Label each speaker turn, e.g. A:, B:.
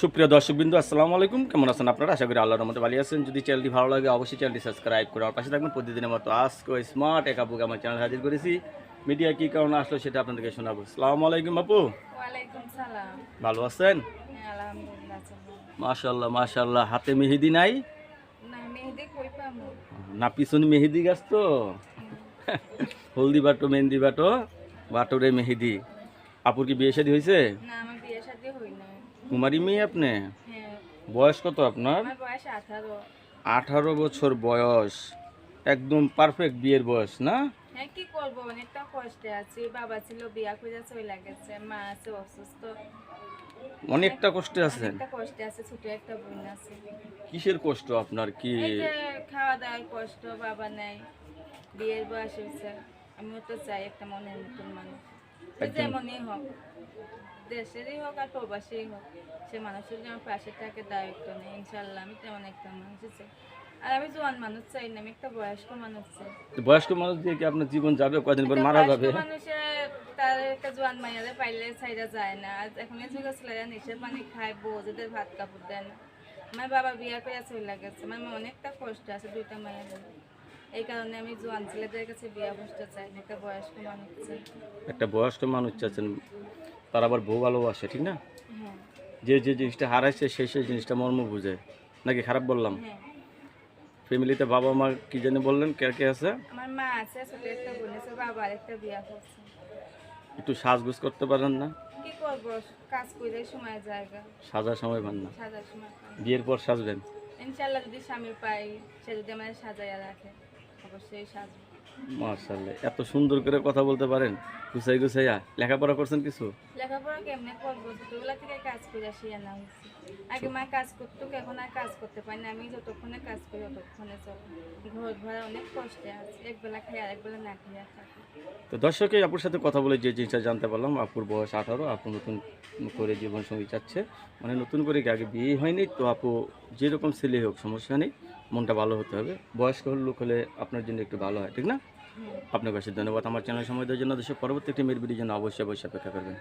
A: সুপ্রিয় দর্শকবৃন্দ আসসালামু আলাইকুম। কেমন আছেন আপনারা? আশা করি আল্লাহর মতো ভালো আছেন। যদি চ্যানেলটি ভালো লাগে অবশ্যই চ্যানেলটি সাবস্ক্রাইব করে আমার পাশে থাকবেন। প্রতিদিনের মতো আজকে স্মার্ট এক আপুকে আমার চ্যানেল হাজির করেছি। মিডিয়া কী কারণে আসলো সেটা আপনাদেরকে শোনাবো। আসসালামু আলাইকুম আপু। ভালো আছেন?
B: হ্যাঁ,
A: মাশাল্লাহ মাশাল্লাহ হাতে মেহেদি নাই?
B: না
A: পিছনে মেহেদি গাছ তো। হলদি বাটো মেহেন্দি বাটো বাটোরে মেহেদি। আপুর কি বিয়ে শাদী হয়েছে
B: না আমার বিয়ে শাদী হই না
A: কুমারী মেয়ে আপনি?
B: হ্যাঁ।
A: বয়স কত আপনার?
B: আঠারো।
A: বছর বয়স। একদম পারফেক্ট বিয়ের বয়স না?
B: হ্যাঁ কি করব? অনেকটা কষ্টে আছি। বাবা ছিল বিয়া করে চলে গেছে। মা আছে অসুস্থ।
A: অনেকটা কষ্টে আছেন?
B: কষ্টে আছে। ছোট একটা বোন আছে।
A: কিসের কষ্ট আপনার? কি?
B: খাওয়া দাওয়ার কষ্ট বাবা নাই। বিয়ের বয়স হয়েছে। আমিও তো চাই একটা মনের মতন মানুষ। যেমনই হোক দেশেরই হোক আর প্রবাসী হোক সে মানুষের যেমন পাশে থাকে দায়িত্ব নেই ইনশাল্লাহ আমি তেমন একটা মানুষ চাই আর আমি জোয়ান মানুষ চাই না আমি একটা বয়স্ক মানুষ চাই।
A: বয়স্ক মানুষ দিয়ে কি আপনার জীবন যাবে? কয়দিন পর মারা যাবে?
B: মানুষে তার একটা জোয়ান মাইয়ারে পাইলে ছাইরা যায় না। আর এখন এই যুগে ছেলেরা নিষেধ পানি খায় বউদের ভাত কাপড় দেয় না। আমার বাবা বিয়া করে চলে গেছে আমার অনেকটা কষ্ট আছে দুইটা মায়ের এই কারণে আমি জোয়ান ছেলেদের কাছে বিয়া বসতে চাই একটা বয়স্ক মানুষ চাই।
A: একটা বয়স্ক মানুষ চাচ্ছেন তার আবার বউ ভালোবাসে ঠিক না?
B: হ্যাঁ।
A: যে যে জিনিসটা হারাইছে সেই সেই জিনিসটা মর্ম বুঝে। নাকি খারাপ বললাম?
B: হ্যাঁ।
A: ফ্যামিলিতে বাবা মা কি জানি বললেন কে কে আছে?
B: আমার মা আছে ছোট একটা বোন আছে বাবা একটা বিয়া করছে।
A: একটু সাজগুজ করতে পারেন না?
B: কি করব? কাজ করে সময় জায়গা।
A: সাজার সময় পান না?
B: সাজার সময়
A: বিয়ের পর সাজবেন?
B: ইনশাল্লাহ যদি স্বামী পাই সে যদি আমার সাজাইয়া রাখে। অবশ্যই সাজবো
A: মার্শাল্লাহ এত সুন্দর করে কথা বলতে পারেন। গুছাই গুছাইয়া লেখাপড়া করছেন কিছু?
B: লেখাপড়া কেমনে করব? ছোটবেলা থেকে কাজ করে আসি না হচ্ছে আগে মা কাজ করতো এখন আর কাজ করতে পারি না। আমি যতক্ষণে কাজ করি ততক্ষণে চলো। ঘর ভাড়া অনেক কষ্টে আছে। একবেলা খাই আর একবেলা না থাকি।
A: তো দর্শকে আপুর সাথে কথা বলে যে জিনিসটা জানতে পারলাম আপুর বয়স আঠারো আপু নতুন করে জীবন সঙ্গী চাচ্ছে মানে নতুন করে আগে বিয়ে হয়নি? তো আপু যেরকম ছেলে হোক সমস্যা নেই। মনটা ভালো হতে হবে। বয়স্ক লোক হলে আপনার জন্য একটু ভালো হয়, ঠিক না? আপনার কাছে ধন্যবাদ। আমার চ্যানেল সময় দেওয়ার জন্য দেশের পরবর্তী একটি মেয়ের ভিডিওর জন্য অবশ্যই অবশ্যই অপেক্ষা করবেন।